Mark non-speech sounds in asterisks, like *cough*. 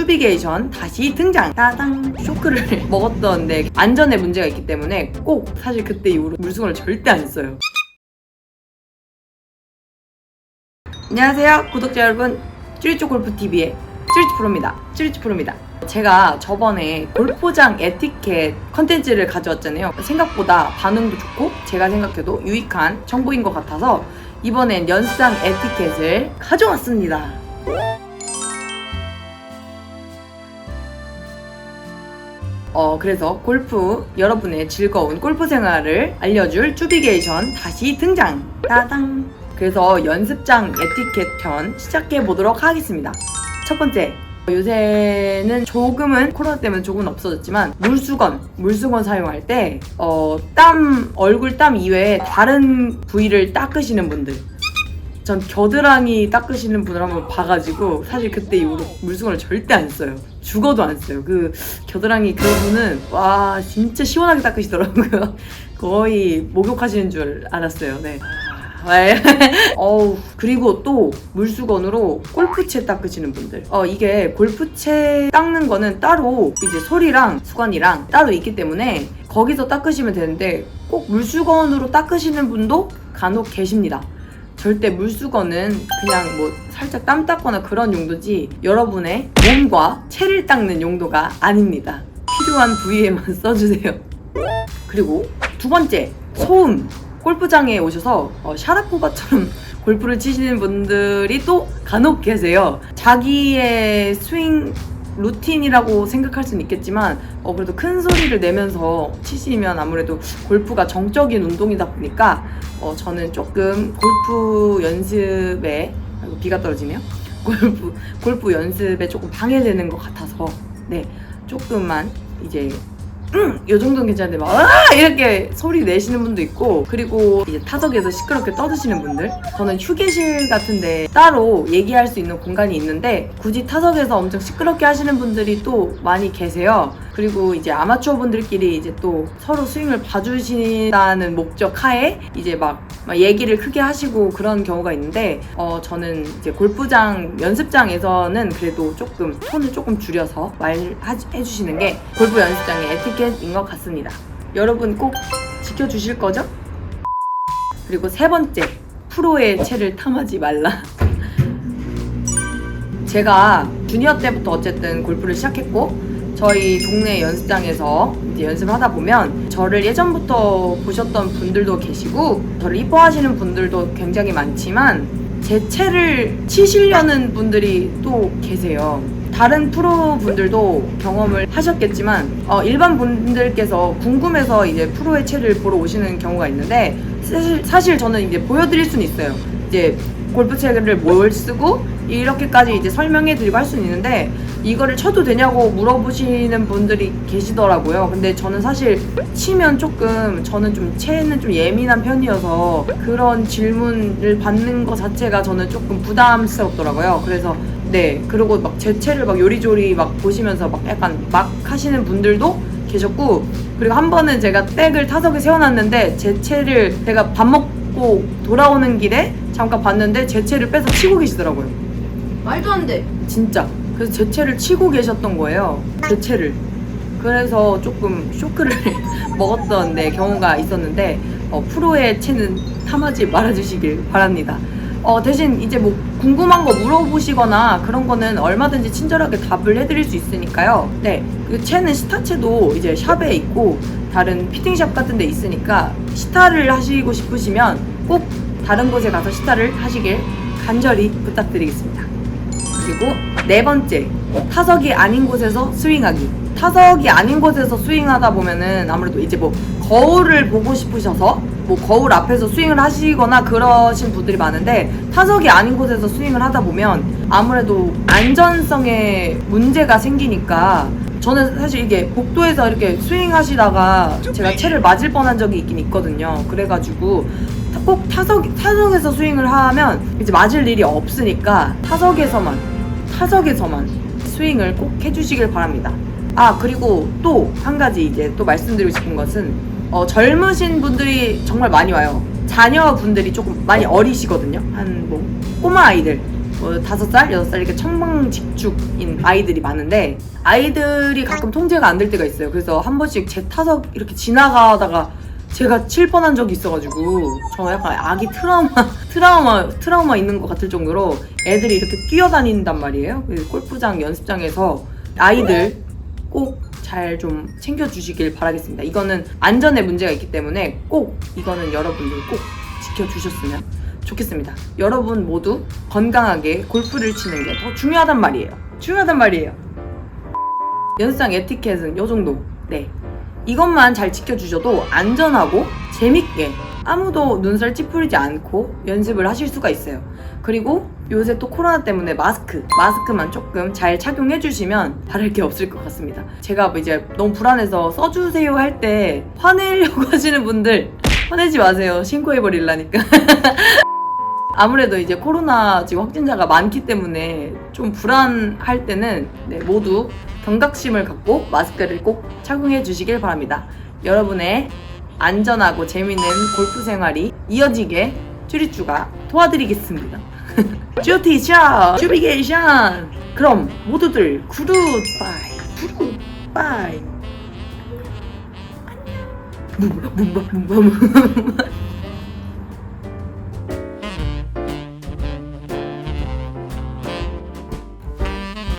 쭈비게이션 다시 등장. 따당. 쇼크를 *laughs* 먹었던데 안전에 문제가 있기 때문에 꼭 사실 그때 이후로 물수건을 절대 안 써요. 안녕하세요 구독자 여러분. 쭈리쭈 골프TV의 쭈리쭈 프로입니다. 쭈리쭈 프로입니다. 제가 저번에 골프장 에티켓 컨텐츠를 가져왔잖아요. 생각보다 반응도 좋고 제가 생각해도 유익한 정보인 것 같아서 이번엔 연습장 에티켓을 가져왔습니다 어, 그래서 골프, 여러분의 즐거운 골프 생활을 알려줄 쭈비게이션 다시 등장! 따당! 그래서 연습장 에티켓 편 시작해 보도록 하겠습니다. 첫 번째. 요새는 조금은 코로나 때문에 조금은 없어졌지만 물수건, 물수건 사용할 때 어, 땀, 얼굴 땀 이외에 다른 부위를 닦으시는 분들 전 겨드랑이 닦으시는 분을 한번 봐가지고 사실 그때 이후로 물수건을 절대 안 써요. 죽어도 안 써요. 그 겨드랑이 그분은 와 진짜 시원하게 닦으시더라고요. *laughs* 거의 목욕하시는 줄 알았어요. 네. 네. *laughs* 어우 그리고 또 물수건으로 골프채 닦으시는 분들 어 이게 골프채 닦는 거는 따로 이제 솔이랑 수건이랑 따로 있기 때문에 거기서 닦으시면 되는데 꼭 물수건으로 닦으시는 분도 간혹 계십니다 절대 물수건은 그냥 뭐 살짝 땀 닦거나 그런 용도지 여러분의 몸과 채를 닦는 용도가 아닙니다. 필요한 부위에만 *laughs* 써주세요. 그리고 두 번째, 소음. 골프장에 오셔서 어, 샤라포바처럼 *laughs* 골프를 치시는 분들이 또 간혹 계세요. 자기의 스윙 루틴이라고 생각할 수는 있겠지만 어, 그래도 큰 소리를 내면서 치시면 아무래도 골프가 정적인 운동이다 보니까 어, 저는 조금 골프 연습에 비가 떨어지네요. *laughs* 골프 골프 연습에 조금 방해되는 것 같아서 네 조금만 이제 음, 요 정도는 괜찮은데 막 아! 이렇게 소리 내시는 분도 있고 그리고 이제 타석에서 시끄럽게 떠드시는 분들 저는 휴게실 같은데 따로 얘기할 수 있는 공간이 있는데 굳이 타석에서 엄청 시끄럽게 하시는 분들이 또 많이 계세요 그리고 이제 아마추어 분들끼리 이제 또 서로 스윙을 봐주신다는 목적 하에 이제 막, 막 얘기를 크게 하시고 그런 경우가 있는데 어 저는 이제 골프장 연습장에서는 그래도 조금 톤을 조금 줄여서 말해주시는 게 골프 연습장의 에티켓인 것 같습니다. 여러분 꼭 지켜주실 거죠? 그리고 세 번째 프로의 채를 탐하지 말라. *laughs* 제가 주니어 때부터 어쨌든 골프를 시작했고 저희 동네 연습장에서 이제 연습을 하다 보면 저를 예전부터 보셨던 분들도 계시고 저를 이뻐하시는 분들도 굉장히 많지만 제 채를 치시려는 분들이 또 계세요. 다른 프로 분들도 경험을 하셨겠지만 어, 일반 분들께서 궁금해서 이제 프로의 채를 보러 오시는 경우가 있는데 사실, 사실 저는 이제 보여드릴 수는 있어요. 이제 골프 채를 뭘 쓰고 이렇게까지 이제 설명해 드리고 할 수는 있는데 이거를 쳐도 되냐고 물어보시는 분들이 계시더라고요. 근데 저는 사실 치면 조금 저는 좀 채는 좀 예민한 편이어서 그런 질문을 받는 것 자체가 저는 조금 부담스럽더라고요. 그래서 네 그리고 막제 채를 막 요리조리 막 보시면서 막 약간 막 하시는 분들도 계셨고 그리고 한 번은 제가 백을 타석에 세워놨는데 제 채를 제가 밥 먹고 돌아오는 길에 잠깐 봤는데 제 채를 빼서 치고 계시더라고요. 말도 안 돼. 진짜. 그래서 제 채를 치고 계셨던 거예요. 제 채를. 그래서 조금 쇼크를 *laughs* 먹었던 네, 경우가 있었는데 어, 프로의 채는 탐하지 말아주시길 바랍니다. 어, 대신 이제 뭐 궁금한 거 물어보시거나 그런 거는 얼마든지 친절하게 답을 해드릴 수 있으니까요. 네, 그 채는 시타채도 이제 샵에 있고 다른 피팅샵 같은 데 있으니까 시타를 하시고 싶으시면 꼭 다른 곳에 가서 시타를 하시길 간절히 부탁드리겠습니다. 그리고 네 번째 타석이 아닌 곳에서 스윙하기 타석이 아닌 곳에서 스윙하다 보면은 아무래도 이제 뭐 거울을 보고 싶으셔서 뭐 거울 앞에서 스윙을 하시거나 그러신 분들이 많은데 타석이 아닌 곳에서 스윙을 하다 보면 아무래도 안전성에 문제가 생기니까 저는 사실 이게 복도에서 이렇게 스윙 하시다가 제가 채를 맞을 뻔한 적이 있긴 있거든요. 그래가지고 타- 꼭 타석, 타석에서 스윙을 하면 이제 맞을 일이 없으니까 타석에서만, 타석에서만 스윙을 꼭 해주시길 바랍니다. 아, 그리고 또 한 가지 이제 또 말씀드리고 싶은 것은 어, 젊으신 분들이 정말 많이 와요. 자녀분들이 조금 많이 어리시거든요. 한 뭐 꼬마 아이들 뭐 다섯 살, 여섯 살 이렇게 청망직축인 아이들이 많은데 아이들이 가끔 통제가 안 될 때가 있어요. 그래서 한 번씩 제 타석 이렇게 지나가다가 제가 칠 뻔한 적이 있어가지고 저 약간 아기 트라우마 *laughs* 트라우마 트라우마 있는 것 같을 정도로 애들이 이렇게 뛰어다닌단 말이에요. 그 골프장 연습장에서 아이들 꼭 잘 좀 챙겨주시길 바라겠습니다. 이거는 안전에 문제가 있기 때문에 꼭 이거는 여러분들 꼭 지켜주셨으면 좋겠습니다. 여러분 모두 건강하게 골프를 치는 게 더 중요하단 말이에요. 중요하단 말이에요. 연습장 에티켓은 요 정도. 네. 이것만 잘 지켜주셔도 안전하고 재밌게 아무도 눈살 찌푸리지 않고 연습을 하실 수가 있어요. 그리고 요새 또 코로나 때문에 마스크, 마스크만 조금 잘 착용해 주시면 바랄 게 없을 것 같습니다. 제가 뭐 이제 너무 불안해서 써주세요 할 때 화내려고 *laughs* 하시는 분들 화내지 마세요. 신고해 버릴라니까. *laughs* 아무래도 이제 코로나 지금 확진자가 많기 때문에 좀 불안할 때는 네, 모두 경각심을 갖고 마스크를 꼭 착용해 주시길 바랍니다. 여러분의 안전하고 재미있는 골프 생활이 이어지게 쭈리쭈가 도와드리겠습니다. *laughs* 쭈티샤 쭈비게이션 그럼 모두들 구루바이 구루바이 안녕 문바 문바 문바